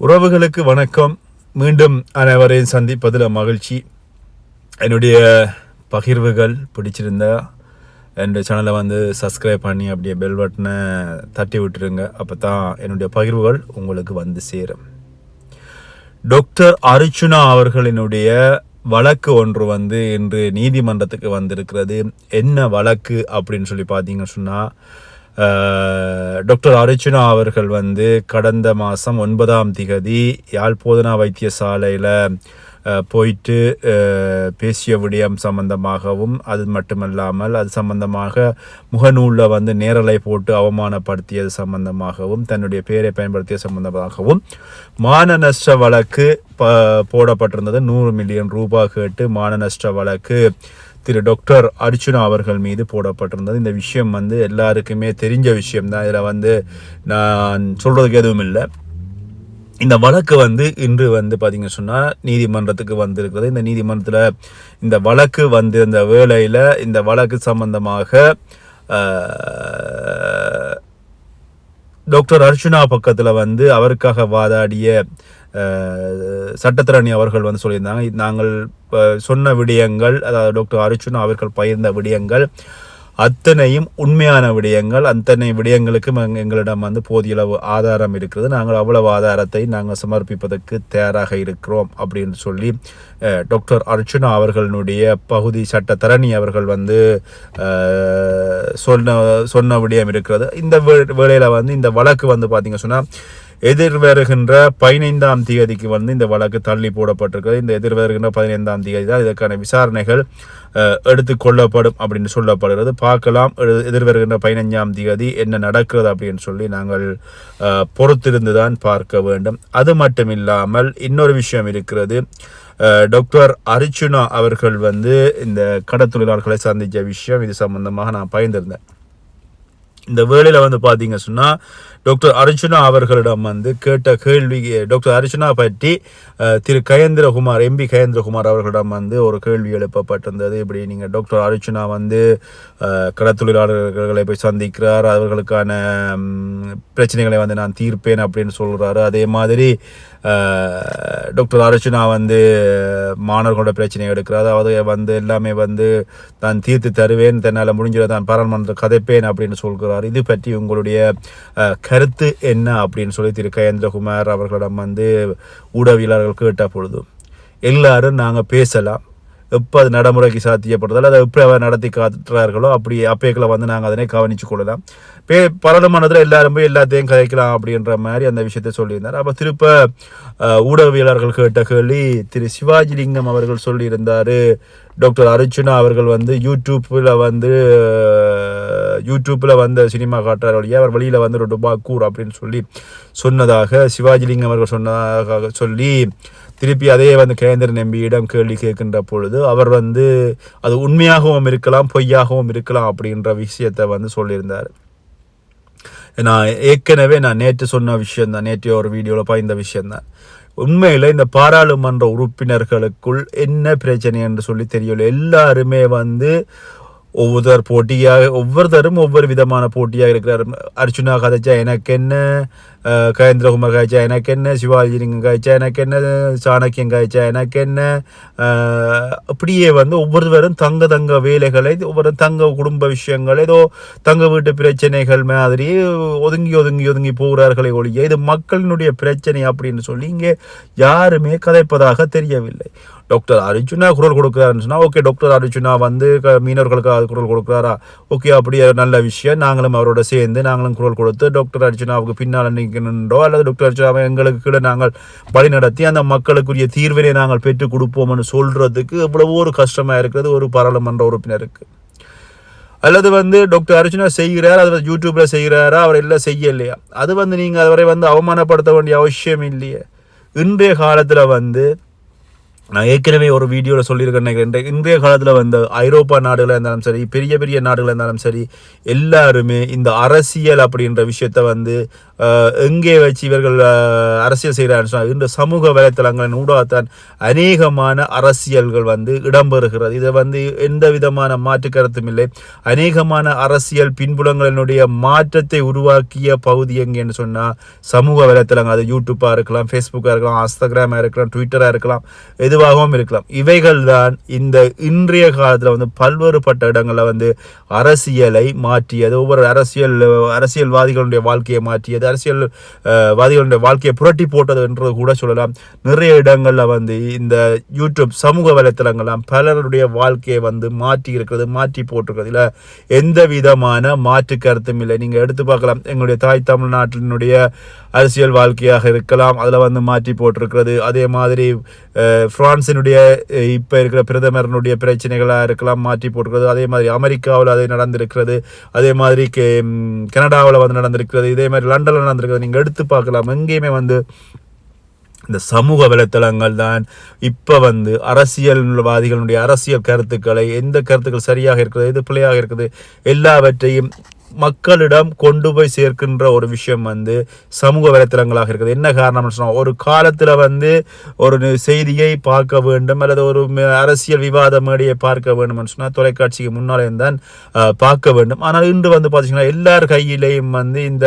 உறவுகளுக்கு வணக்கம். மீண்டும் அனைவரையும் சந்திப்பதில் மகிழ்ச்சி. என்னுடைய பகிர்வுகள் பிடிச்சிருந்தா என்னுடைய சேனலை வந்து சப்ஸ்கிரைப் பண்ணி அப்படியே பெல் பட்டனை தட்டி விட்டுருங்க. அப்போ தான் என்னுடைய பகிர்வுகள் உங்களுக்கு வந்து சேரும். டாக்டர் அர்ச்சுனா அவர்களினுடைய வழக்கு ஒன்று வந்து இன்று நீதிமன்றத்துக்கு வந்திருக்கிறது. என்ன வழக்கு அப்படின்னு சொல்லி பார்த்தீங்கன்னு சொன்னால் டாக்டர் அர்ச்சுனா அவர்கள் வந்து கடந்த மாதம் ஒன்பதாம் திகதி யாழ்ப்போதனா வைத்தியசாலையில் போயிட்டு பேசிய விடயம் சம்பந்தமாகவும் அது மட்டுமல்லாமல் அது சம்பந்தமாக முகநூலில் வந்து நேரலை போட்டு அவமானப்படுத்தியது சம்பந்தமாகவும் தன்னுடைய பெயரை பயன்படுத்திய சம்பந்தமாகவும் மான நஷ்ட வழக்கு ப போடப்பட்டிருந்தது. நூறு மில்லியன் ரூபாய் கேட்டு மான நஷ்ட வழக்கு திரு டாக்டர் அர்ச்சுனா அவர்கள் மீது போடப்பட்டிருந்தது. இந்த விஷயம் வந்து எல்லாருக்குமே தெரிஞ்ச விஷயம் தான் இதில் வந்து நான் சொல்கிறதுக்கு எதுவும் இல்லை. இந்த வழக்கு வந்து இன்று வந்து பார்த்திங்க சொன்னால் நீதிமன்றத்துக்கு வந்திருக்கிறது. இந்த நீதிமன்றத்தில் இந்த வழக்கு வந்து இந்த வேளையில் இந்த வழக்கு சம்பந்தமாக டாக்டர் அர்ச்சுனா பக்கத்தில் வந்து அவருக்காக வாதாடிய சட்டத்திரணி அவர்கள் வந்து சொல்லியிருந்தாங்க. நாங்கள் சொன்ன விடயங்கள் அதாவது டாக்டர் அர்ச்சுனா அவர்கள் பகிர்ந்த விடயங்கள் அத்தனையும் உண்மையான விடயங்கள் அத்தனை விடயங்களுக்கும் எங்களிடம் வந்து போதிய அளவு ஆதாரம் இருக்கிறது. நாங்கள் அவ்வளவு ஆதாரத்தை நாங்கள் சமர்ப்பிப்பதற்கு தயாராக இருக்கிறோம் அப்படின்னு சொல்லி டாக்டர் அர்ச்சுனா அவர்களுடைய பகுதி சட்டத்தரணி அவர்கள் வந்து சொன்ன சொன்ன விடயம் இருக்கிறது. இந்த வே- வந்து இந்த வழக்கு வந்து பார்த்தீங்க சொன்னால் எதிர்வருகின்ற பதினைந்தாம் தேதிக்கு வந்து இந்த வழக்கு தள்ளி போடப்பட்டிருக்கிறது. இந்த எதிர்வருகின்ற பதினைந்தாம் தேதி தான் இதற்கான விசாரணைகள் எடுத்துக்கொள்ளப்படும் கொள்ளப்படும் அப்படின்னு சொல்லப்படுகிறது. பார்க்கலாம் எதிர்வருகின்ற பதினைஞ்சாம் தேதி என்ன நடக்கிறது அப்படின்னு சொல்லி நாங்கள் பொறுத்திருந்து தான் பார்க்க வேண்டும். அது மட்டும் இல்லாமல் இன்னொரு விஷயம் இருக்கிறது. டாக்டர் அர்ச்சுனா அவர்கள் வந்து இந்த கடத்தொழிலாளர்களை சந்தித்த விஷயம் இது சம்பந்தமாக நான் பயந்திருந்தேன் இந்த வேளையில் வந்து பார்த்தீங்க சொன்னால் டாக்டர் அர்ஜுனா அவர்களிடம் வந்து கேட்ட கேள்வி டாக்டர் அர்ஜுனா பற்றி திரு கயேந்திரகுமார் எம்பி கயேந்திரகுமார் அவர்களிடம் வந்து ஒரு கேள்வி எழுப்பப்பட்டிருந்தது. இப்படி நீங்கள் டாக்டர் அர்ஜுனா வந்து கடத்தொழிலாளர்களை போய் சந்திக்கிறார். அவர்களுக்கான பிரச்சனைகளை வந்து நான் தீர்ப்பேன் அப்படின்னு சொல்கிறாரு அதே மாதிரி டாக்டர் அர்ச்சனா வந்து மாணவர்களோட பிரச்சனையை எடுக்கிறார். அதாவது வந்து எல்லாமே வந்து தான் தீர்த்து தருவேன் தன்னால் முடிஞ்சிட தான் பாராளுமன்ற கதைப்பேன் அப்படின்னு சொல்கிறார். இது பற்றி உங்களுடைய கருத்து என்ன அப்படின்னு சொல்லி திரு கயேந்திரகுமார் அவர்களிடம் வந்து ஊடகவியலாளர்கள் கேட்ட பொழுது எல்லாரும் நாங்கள் பேசலாம் எப்போ அது நடைமுறைக்கு சாத்தியப்படுறதால அதை எப்படி அவர் நடத்தி காட்டுறார்களோ அப்படி அப்பேக்களை வந்து நாங்கள் அதனை கவனிச்சு கொள்ளலாம். பே பாராளுமன்றத்தில் எல்லாரும் போய் எல்லாத்தையும் கதைக்கலாம் அப்படின்ற மாதிரி அந்த விஷயத்தை சொல்லியிருந்தார். அப்போ திருப்ப ஊடகவியலாளர்கள் கேட்ட கேள்வி திரு சிவாஜி லிங்கம் அவர்கள் சொல்லியிருந்தார். டாக்டர் அர்ஜுனா அவர்கள் வந்து யூடியூப்பில் வந்து யூடியூப்பில் வந்த சினிமா காட்டுறார் வழியாக அவர் வழியில் வந்து ஒரு டுபாக்கூர் அப்படின்னு சொல்லி சொன்னதாக சிவாஜி லிங்கம் அவர்கள் சொன்னதாக சொல்லி திருப்பி அதே வந்து கேந்திரன் எம்பியிடம் கேள்வி கேட்கின்ற பொழுது அவர் வந்து அது உண்மையாகவும் இருக்கலாம் பொய்யாகவும் இருக்கலாம் அப்படின்ற விஷயத்தை வந்து சொல்லியிருந்தார். நான் ஏற்கனவே நான் நேற்று சொன்ன விஷயந்தான் நேற்று ஒரு வீடியோவில் பாய்ந்த விஷயந்தான் உண்மையில் இந்த பாராளுமன்ற உறுப்பினர்களுக்குள் என்ன பிரச்சனை என்று சொல்லி தெரியல எல்லாருமே வந்து ஒவ்வொருத்தர் போட்டியாக ஒவ்வொருத்தரும் ஒவ்வொரு விதமான போட்டியாக இருக்கிறார். அர்ச்சுனா கதைச்சா எனக்கு என்ன கயேந்திரகுமார் காய்ச்சா எனக்கு என்ன சிவாஜிலிங்கம் காய்ச்சா எனக்கு என்ன சாணக்கியம் காய்ச்சா எனக்கு என்ன அப்படியே வந்து ஒவ்வொருவரும் தங்க தங்க வேலைகளை ஒவ்வொரு தங்க குடும்ப விஷயங்கள் ஏதோ தங்க வீட்டு பிரச்சனைகள் மாதிரி ஒதுங்கி ஒதுங்கி ஒதுங்கி போகிறார்களே ஒழிய இது மக்களினுடைய பிரச்சனை அப்படின்னு சொல்லி இங்கே யாருமே கதைப்பதாக தெரியவில்லை. டாக்டர் அர்ஜுனா குரல் கொடுக்குறாருன்னு சொன்னால் ஓகே டாக்டர் அர்ஜுனா வந்து க- மீனவர்களுக்காக குரல் கொடுக்குறாரா? ஓகே அப்படி நல்ல விஷயம். நாங்களும் அவரோட சேர்ந்து நாங்களும் குரல் கொடுத்து டாக்டர் அர்ஜுனாவுக்கு பின்னால் நிற்கணுன்றோ அல்லது டாக்டர் அர்ஜுனாவை எங்களுக்கு கீழே நாங்கள் வழி நடத்தி அந்த மக்களுக்குரிய தீர்வினை நாங்கள் பெற்றுக் கொடுப்போம்னு சொல்கிறதுக்கு எவ்வளவோ ஒரு கஷ்டமாக இருக்கிறது ஒரு பாராளுமன்ற உறுப்பினருக்கு. அல்லது வந்து டாக்டர் அர்ஜுனா செய்கிறார்? அது யூடியூப்பில் செய்கிறாரா? அவர் எல்லாம் செய்யலையா? அது வந்து நீங்கள் அவரை வந்து அவமானப்படுத்த வேண்டிய அவசியம் இல்லையே. இன்றைய காலத்தில் வந்து நான் ஏற்கனவே ஒரு வீடியோவில் சொல்லியிருக்கேன் நினைக்கிறேன். இன்றைய காலத்தில் வந்து ஐரோப்பா நாடுகளாக இருந்தாலும் சரி பெரிய பெரிய நாடுகளாக இருந்தாலும் சரி எல்லாருமே இந்த அரசியல் அப்படின்ற விஷயத்த வந்து எங்கே வச்சு இவர்கள் அரசியல் செய்கிறான்னு சொன்னால் இந்த சமூக வலைத்தளங்களின் ஊடாகத்தான் அநேகமான அரசியல்கள் வந்து இடம்பெறுகிறது இதை வந்து எந்த விதமான மாற்று கருத்தும் இல்லை அநேகமான அரசியல் பின்புலங்களினுடைய மாற்றத்தை உருவாக்கிய பகுதி எங்கேன்னு சொன்னால் சமூக வலைத்தளங்கள் அது யூடியூப்பாக இருக்கலாம் ஃபேஸ்புக்காக இருக்கலாம் இன்ஸ்டாகிராமாக இருக்கலாம் ட்விட்டராக இருக்கலாம் எதுவாகவும் இருக்கலாம். இவைகள் தான் இந்த இன்றைய காலத்தில் வந்து பல்வேறுபட்ட இடங்களில் வந்து அரசியலை மாற்றியது. ஒவ்வொரு அரசியல் அரசியல்வாதிகளுடைய வாழ்க்கையை மாற்றியது. அரசியல் வாதிகளுடைய வாழ்க்கையை புரட்டி போட்டது என்றது கூட சொல்லலாம். நிறைய இடங்களில் வந்து இந்த யூடியூப் சமூக வலைத்தளங்கள்லாம் பலருடைய வாழ்க்கையை வந்து மாற்றி இருக்கிறது மாற்றி போட்டிருக்கிறது. இல்லை எந்த விதமான மாற்று கருத்தும் இல்லை. நீங்கள் எடுத்து பார்க்கலாம். எங்களுடைய தாய் தமிழ்நாட்டினுடைய அரசியல் வாழ்க்கையாக இருக்கலாம். அதில் வந்து மாற்றி போட்டிருக்கிறது. அதே மாதிரி பிரான்சினுடைய இப்போ இருக்கிற பிரதமரனுடைய பிரச்சனைகளாக இருக்கலாம் மாற்றி போட்டுக்கிறது அதே மாதிரி அமெரிக்காவில் அது நடந்திருக்கிறது. அதே மாதிரி கே கனடாவில் வந்து நடந்திருக்கிறது. இதே மாதிரி லண்டனில் நடந்திருக்கிறது. நீங்கள் எடுத்து பார்க்கலாம். எங்கேயுமே வந்து இந்த சமூக வலைத்தளங்கள் தான். இப்போ வந்து அரசியல்வாதிகளுடைய அரசியல் கருத்துக்களை எந்த கருத்துக்கள் சரியாக இருக்குது எது பிள்ளையாக இருக்குது எல்லாவற்றையும் மக்களிடம் கொண்டு போய் சேர்க்கின்ற ஒரு விஷயம் வந்து சமூக வலைத்தளங்களாக இருக்குது. என்ன காரணம்னு சொன்னால் ஒரு காலத்தில் வந்து ஒரு செய்தியை பார்க்க வேண்டும் அல்லது ஒரு அரசியல் விவாத மேடையை பார்க்க வேண்டும் சொன்னால் தொலைக்காட்சிக்கு முன்னாலே தான் பார்க்க வேண்டும். ஆனால் இன்று வந்து பார்த்தீங்கன்னா எல்லார் கையிலேயும் வந்து இந்த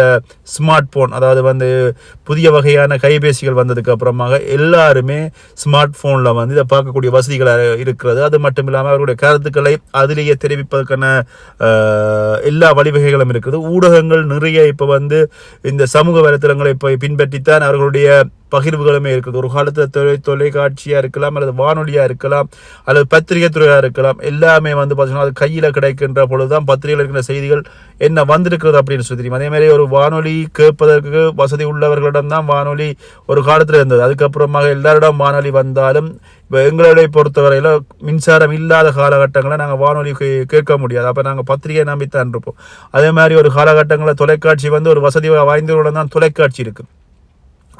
ஸ்மார்ட் போன் அதாவது வந்து புதிய வகையான கைபேசிகள் வந்ததுக்கு அப்புறமாக எல்லாருமே ஸ்மார்ட் ஃபோனில் வந்து இதை பார்க்கக்கூடிய வசதிகள் இருக்கிறது. அது மட்டும் இல்லாமல் அவர்களுடைய கருத்துக்களை அதிலேயே தெரிவிப்பதற்கான எல்லா வழிவகைகள் வழிவகைகளும் இருக்குது. ஊடகங்கள் நிறைய இப்போ வந்து இந்த சமூக வலைத்தளங்களை இப்போ பின்பற்றித்தான் அவர்களுடைய பகிர்வுகளுமே இருக்குது. ஒரு காலத்தில் தொலை தொலைக்காட்சியாக இருக்கலாம் அல்லது வானொலியாக இருக்கலாம் அல்லது பத்திரிகை துறையாக இருக்கலாம் எல்லாமே வந்து பார்த்திங்கன்னா அது கையில் கிடைக்கின்ற பொழுது தான் பத்திரிகையில் இருக்கிற செய்திகள் என்ன வந்திருக்கிறது அப்படின்னு சொல்லி தெரியும். அதேமாதிரி ஒரு வானொலி கேட்பதற்கு வசதி உள்ளவர்களிடம் தான் வானொலி ஒரு காலத்தில் இருந்தது. அதுக்கப்புறமாக எல்லாரிடம் வானொலி வந்தாலும் இப்போ எங்களை பொறுத்தவரையில் மின்சாரம் இல்லாத காலகட்டங்களில் நாங்கள் வானொலி கே- கேட்க முடியாது. அப்போ நாங்கள் பத்திரிகை நம்பித்தான் இருப்போம். அதே மாதிரி ஒரு காலகட்டங்களில் தொலைக்காட்சி வந்து ஒரு வசதி வாய்ந்தவர்களுடன் தான் தொலைக்காட்சி இருக்குது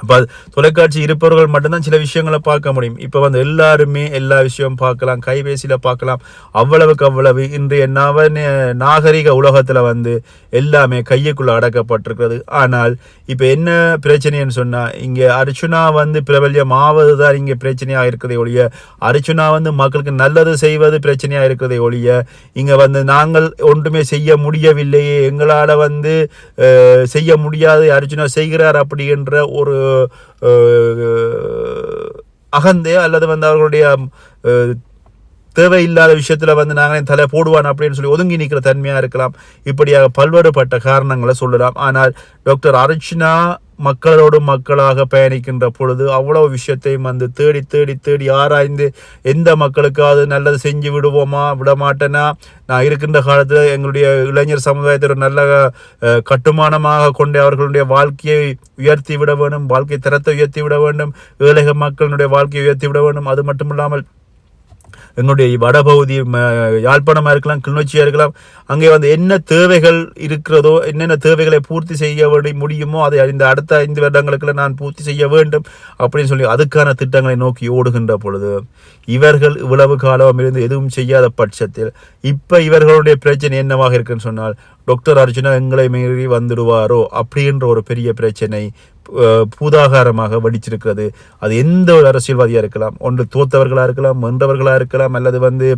அப்போ தொலைக்காட்சி இருப்பவர்கள் மட்டும்தான் சில விஷயங்களை பார்க்க முடியும். இப்போ வந்து எல்லாருமே எல்லா விஷயமும் பார்க்கலாம் கைபேசியில் பார்க்கலாம். அவ்வளவுக்கு அவ்வளவு இன்றைய நவ நாகரிக உலகத்தில் வந்து எல்லாமே கையுக்குள்ள அடக்கப்பட்டிருக்கிறது. ஆனால் இப்போ என்ன பிரச்சனைன்னு சொன்னால் இங்கே அர்ச்சுனா வந்து பிரபல்யம் ஆவது தான் இங்கே பிரச்சனையாக இருக்கிறதே ஒழிய அர்ச்சுனா வந்து மக்களுக்கு நல்லது செய்வது பிரச்சனையாக இருக்கிறதே ஒழிய இங்கே வந்து நாங்கள் ஒன்றுமே செய்ய முடியவில்லையே எங்களால் வந்து செய்ய முடியாது அர்ச்சுனா செய்கிறார் அப்படின்ற ஒரு அகந்தே அல்லது வந்து அவர்களுடைய தேவையில்லாத விஷயத்தில் வந்து நாங்களே தலை போடுவான் அப்படின்னு சொல்லி ஒதுங்கி நிற்கிற தன்மையாக இருக்கலாம். இப்படியாக பல்வேறுபட்ட காரணங்களை சொல்லலாம். ஆனால் டாக்டர் அர்ச்சனா மக்களோடு மக்களாக பயணிக்கின்ற பொழுது அவ்வளவு விஷயத்தையும் வந்து தேடி தேடி தேடி ஆராய்ந்து எந்த மக்களுக்காவது நல்லது செஞ்சு விடுவோமா விட மாட்டேனா நான் இருக்கின்ற காலத்தில் எங்களுடைய இளைஞர் சமுதாயத்தை ஒரு நல்ல கட்டுமானமாக கொண்டு அவர்களுடைய வாழ்க்கையை உயர்த்தி விட வேண்டும் வாழ்க்கை தரத்தை உயர்த்தி விட வேண்டும் ஏழைக மக்களுடைய வாழ்க்கையை உயர்த்தி விட வேண்டும். அது மட்டும் இல்லாமல் எங்களுடைய வடபகுதி யாழ்ப்பாணமாக இருக்கலாம் கிளிநொச்சியாக இருக்கலாம் அங்கே வந்து என்ன தேவைகள் இருக்கிறதோ என்னென்ன தேவைகளை பூர்த்தி செய்ய முடியுமோ அதை இந்த அடுத்த ஐந்து வருடங்களுக்குள்ள நான் பூர்த்தி செய்ய வேண்டும் அப்படின்னு சொல்லி அதுக்கான திட்டங்களை நோக்கி ஓடுகின்ற பொழுது இவர்கள் இவ்வளவு காலம் இருந்து எதுவும் செய்யாத பட்சத்தில் இப்போ இவர்களுடைய பிரச்சனை என்னவாக இருக்குன்னு சொன்னால் டாக்டர் அர்ஜுனா எங்களை மீறி வந்துடுவாரோ? அப்படின்ற ஒரு பெரிய பிரச்சனை பூதாகாரமாக வடிச்சிருக்கிறது. அது எந்த ஒரு அரசியல்வாதியாக இருக்கலாம். ஒன்று தோத்தவர்களாக இருக்கலாம் வென்றவர்களாக இருக்கலாம் அல்லது வந்து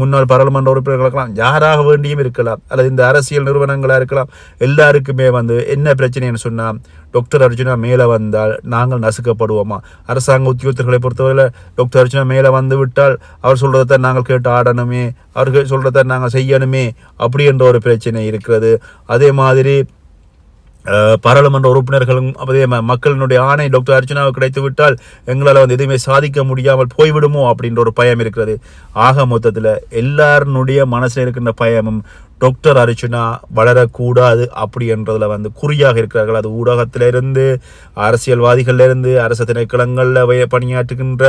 முன்னாள் பாராளுமன்ற உறுப்பினர்களாக இருக்கலாம் யாராக வேண்டியும் இருக்கலாம். அல்லது இந்த அரசியல் நிறுவனங்களாக இருக்கலாம். எல்லாருக்குமே வந்து என்ன பிரச்சனைன்னு சொன்னால் டாக்டர் அர்ஜுனா மேலே வந்தால் நாங்கள் நசுக்கப்படுவோமா? அரசாங்க உத்தியோகத்தர்களை பொறுத்தவரையில் டாக்டர் அர்ஜுனா மேலே வந்து விட்டால் அவர் சொல்கிறத நாங்கள் கேட்டு ஆடணுமே அவர்கள் சொல்கிறத நாங்கள் செய்யணுமே அப்படின்ற ஒரு பிரச்சனை இருக்கிறது. அதே மாதிரி பாராளுமன்ற உறுப்பினர்களும் அதே மக்களினுடைய ஆணை டாக்டர் அர்ச்சனாவுக்கு கிடைத்து விட்டால் எங்களால் வந்து எதுவுமே சாதிக்க முடியாமல் போய்விடுமோ அப்படின்ற ஒரு பயம் இருக்கிறது. ஆக மொத்தத்தில் எல்லாருனுடைய மனசில் இருக்கின்ற பயமும் டாக்டர் அர்ச்சுனா வளரக்கூடாது அப்படி என்றதில் வந்து குறியாக இருக்கிறார்கள். அது ஊடகத்திலிருந்து அரசியல்வாதிகள்லேருந்து அரசு திணைக்களங்களில் பணியாற்றுகின்ற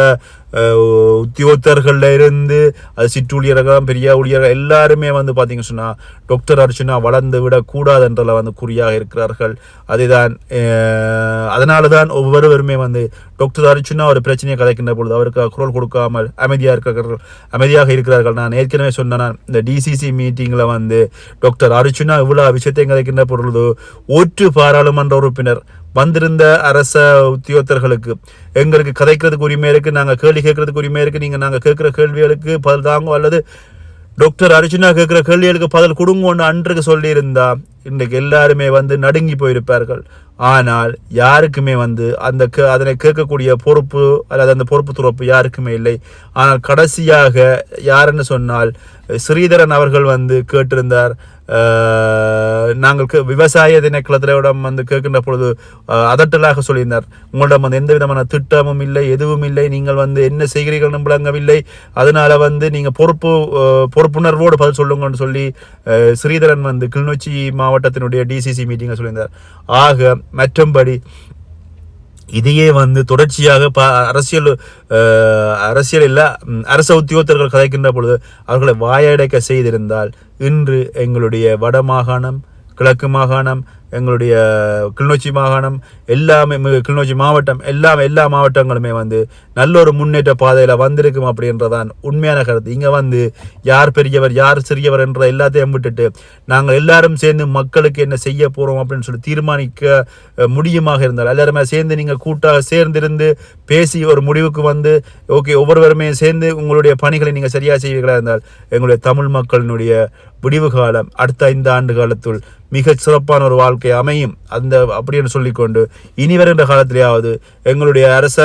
அஹ், இருந்து அது சிற்றூழியர்கள் பெரிய ஊழியர்கள் எல்லாருமே வந்து பார்த்தீங்க சொன்னால் டாக்டர் அர்ச்சுனா வளர்ந்து விடக்கூடாது என்றதில் வந்து குறியாக இருக்கிறார்கள். அதுதான் அதனால தான் ஒவ்வொருவருமே வந்து டாக்டர் அர்ச்சுனா ஒரு பிரச்சனையை கதைக்கின்ற பொழுது அவருக்கு குரல் கொடுக்காமல் அமைதியாக இருக்கிறார்கள். அமைதியாக இருக்கிறார்கள். நான் ஏற்கனவே சொன்னேன் இந்த டிசிசி மீட்டிங்கில் வந்து டாக்டர் அர்ஜுனா இவ்வளோ விஷயத்தையும் கதைக்கின்ற பொழுது ஒற்று பாராளுமன்ற உறுப்பினர் வந்திருந்த அரச உத்தியோகத்தர்களுக்கு எங்களுக்கு கதைக்கிறதுக்கு உரிமை இருக்கு நாங்கள் கேள்வி கேட்கறதுக்கு உரிமை இருக்கு நீங்க நாங்கள் கேட்குற கேள்விகளுக்கு பதில் தாங்கோ அல்லது டாக்டர் அர்ஜுனா கேட்குற கேள்விகளுக்கு பதில் கொடுங்கன்னு அன்றுக்கு சொல்லியிருந்தா இன்றைக்கு எல்லாருமே வந்து நடுங்கி போயிருப்பார்கள். ஆனால் யாருக்குமே வந்து அந்த கே- அதனை கேட்கக்கூடிய பொறுப்பு அல்லது அந்த பொறுப்பு துறப்பு யாருக்குமே இல்லை. ஆனால் கடைசியாக யாருன்னு சொன்னால் ஸ்ரீதரன் அவர்கள் வந்து கேட்டிருந்தார் நாங்கள் கே- விவசாய திணைக்களத்திடம் வந்து கேட்கின்ற பொழுது அதட்டலாக சொல்லியிருந்தார். உங்களிடம் வந்து எந்த விதமான திட்டமும் இல்லை எதுவும் இல்லை நீங்கள் வந்து என்ன செய்கிறீர்கள் விளங்கவில்லை. அதனால வந்து நீங்கள் பொறுப்பு பொறுப்புணர்வோடு பதில் சொல்லுங்கன்னு சொல்லி ஸ்ரீதரன் வந்து கிளிநொச்சி மாவட்டத்தினுடைய டிசிசி மீட்டிங்கை சொல்லியிருந்தார். ஆக மற்றும்படி இதையே வந்து தொடர்ச்சியாக ப அரசியல் அரசியலில் அரசியல் அரச உத்தியோகத்தர்கள் கதைக்கின்ற பொழுது அவர்களை வாயடைக்க செய்திருந்தால் இன்று எங்களுடைய வட மாகாணம் கிழக்கு மாகாணம் எங்களுடைய கிளிநொச்சி மாகாணம் எல்லாமே கிளிநொச்சி மாவட்டம் எல்லாமே எல்லா மாவட்டங்களுமே வந்து நல்ல ஒரு முன்னேற்ற பாதையில் வந்திருக்கும் அப்படின்றதான் உண்மையான கருத்து. இங்கே வந்து யார் பெரியவர் யார் சிறியவர் என்ற எல்லாத்தையும் விட்டுட்டு நாங்கள் எல்லாரும் சேர்ந்து மக்களுக்கு என்ன செய்ய போகிறோம் அப்படின்னு சொல்லி தீர்மானிக்க முடியுமாக இருந்தால் எல்லாருமே சேர்ந்து நீங்கள் கூட்டாக சேர்ந்திருந்து பேசி ஒரு முடிவுக்கு வந்து ஓகே ஒவ்வொருவருமே சேர்ந்து உங்களுடைய பணிகளை நீங்கள் சரியாக செய்வீர்களாக இருந்தால் எங்களுடைய தமிழ் மக்களினுடைய விடிவு காலம் அடுத்த ஐந்து ஆண்டு காலத்துள் மிக சிறப்பான ஒரு வாழ்க்கை அமையும். அந்த அப்படின்னு சொல்லிக்கொண்டு இனி வருகின்ற காலத்திலேயாவது எங்களுடைய அரச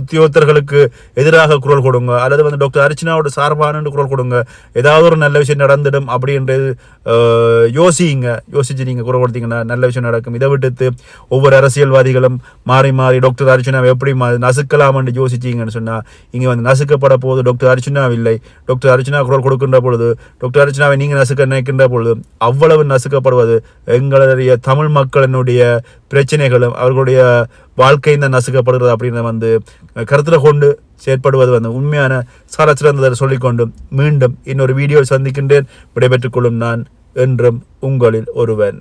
உத்தியோகத்தர்களுக்கு எதிராக குரல் கொடுங்க. அல்லது வந்து டாக்டர் அர்ச்சனாவோட சார்பான குரல் கொடுங்க. ஏதாவது ஒரு நல்ல விஷயம் நடந்துடும் அப்படின்றது யோசிங்க. யோசிச்சு நீங்கள் குரல் கொடுத்தீங்கன்னா நல்ல விஷயம் நடக்கும். இதை விட்டுத்து ஒவ்வொரு அரசியல்வாதிகளும் மாறி மாறி டாக்டர் அர்ச்சனாவை எப்படி மா- நசுக்கலாம்னு யோசிச்சீங்கன்னு சொன்னால் இங்கே வந்து நசுக்கப்பட போது டாக்டர் அர்ச்சனா இல்லை. டாக்டர் அர்ச்சனா குரல் கொடுக்கின்ற பொழுது டாக்டர் அர்ச்சனாவை நீங்கள் நசுக்க நினைக்கின்ற பொழுது அவ்வளவு நசுக்கப்படுவது எங்களுடைய தமிழ் மக்களினுடைய பிரச்சனைகளும் அவர்களுடைய வாழ்க்கை தான் நசுக்கப்படுகிறது அப்படின்னு வந்து கருத்தில் கொண்டு செயற்படுவது வந்து உண்மையான சாரச்சிறந்ததை சிறந்ததை சொல்லிக்கொண்டு மீண்டும் இன்னொரு வீடியோ சந்திக்கின்றேன். விடைபெற்றுக் கொள்ளும் நான் என்றும் உங்களில் ஒருவன்.